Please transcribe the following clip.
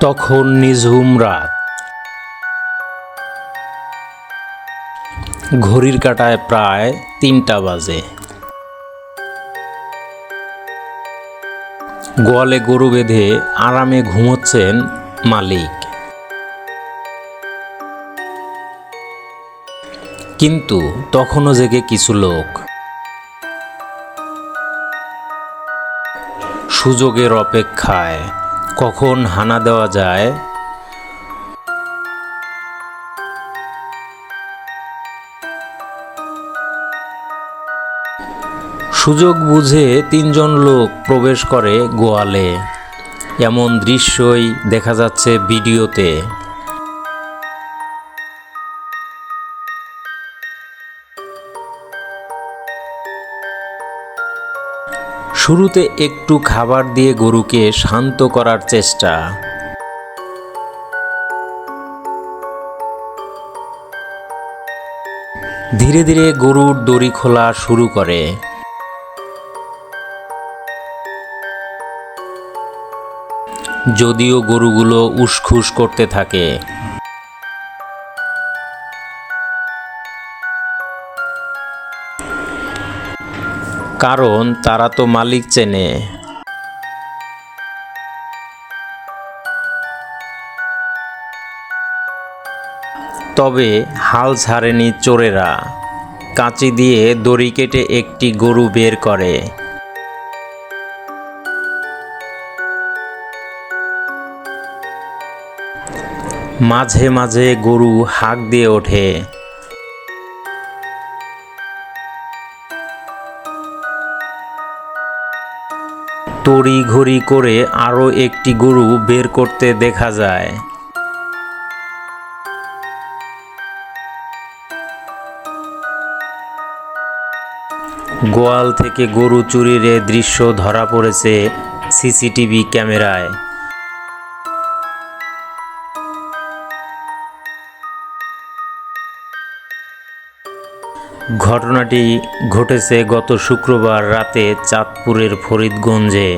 তখন নিঝুম রাত ঘড়ির কাঁটায় প্রায় তিনটা বাজে। গোয়ালে গরু বেঁধে আরামে ঘুমোচ্ছেন মালিক। কিন্তু তখনও জেগে কিছু লোক। সুযোগের অপেক্ষায় কখন হানা দেওয়া যায়? সুযোগ বুঝে তিনজন লোক প্রবেশ করে গোয়ালে। এমন দৃশ্যই দেখা যাচ্ছে ভিডিওতে। শুরুতে একটু খাবার দিয়ে গরুকে শান্ত করার চেষ্টা। ধীরে ধীরে গরুর দড়ি খোলা শুরু করে। যদিও গরুগুলো উসখুস করতে থাকে কারণ তারা তো মালিক চেনে। তবে হাল ছাড়েনি চোরেরা। কাঁচি দিয়ে দড়ি কেটে একটি গরু বের করে। মাঝে মাঝে গরু হাঁক দিয়ে ওঠে। তড়ি ঘড়ি করে আরও একটি গরু বের করতে দেখা যায়। গোয়াল থেকে গরু চুরির দৃশ্য ধরা পড়েছে সিসিটিভি ক্যামেরায়। ঘটনাটি ঘটেছে গত শুক্রবার রাতে চাঁদপুরের ফরিদগঞ্জে।